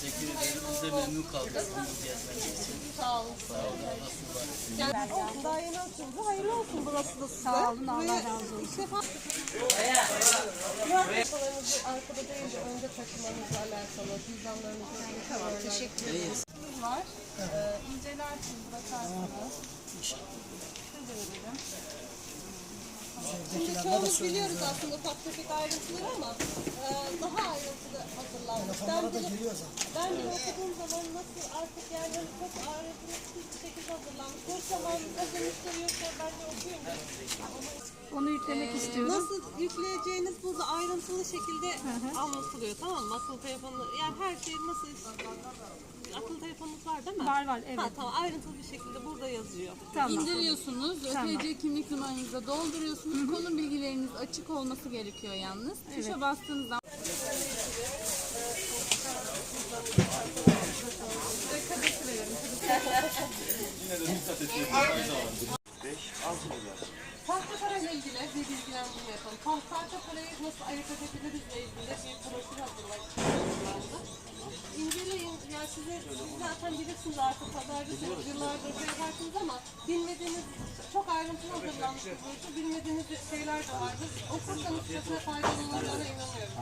Teşekkür ederim. Biz de memnun kaldık için. Sağ olun. Sağ olun. Olsun daha yeni açıldı. Hayırlı olsun burası da size. Sağ olun, Allah razı olsun. ilk defa... Arkada değil de önde taşımanızla alakalı. Cüzdanlarınızı Tamam teşekkür ederim. var. Ee, incelersiniz, bakarsınız. Şöyle verelim. Şimdi çoğumuz biliyoruz aslında ufak tefek ayrıntıları ama e, daha ayrıntılı hazırlanmış. Ben bile, ben bile okuduğum zaman nasıl artık yani hani çok ayrıntılı bir şekilde hazırlanmış. Boş zamanınızda da müşteri yoksa ben de okuyayım. Onu yüklemek istiyorum. Nasıl yükleyeceğiniz burada ayrıntılı şekilde anlatılıyor tamam mı? Akıllı telefonu yani her şey nasıl akıllı telefonunuz var değil mi? Var var evet. Ha, tamam ayrıntılı bir şekilde burada yazıyor. Tamam. İndiriyorsunuz, ÖTC kimlik numaranızı dolduruyorsunuz. Konum bilgileriniz açık olması gerekiyor yalnız. Tuşa bastığınızda Tahta parayla ilgili bir bilgilendirme yapalım. Tahta parayı nasıl ayırt edebilirizle ilgili bir broşür hazırlandı. Siz zaten bilirsiniz artık pazarcısınız, yıllardır yaparsınız ama bilmediğiniz, çok ayrıntılı hazırlanmış bir broşür, bilmediğiniz şeyler de vardır. Okursanız size faydalı olacağına inanıyorum.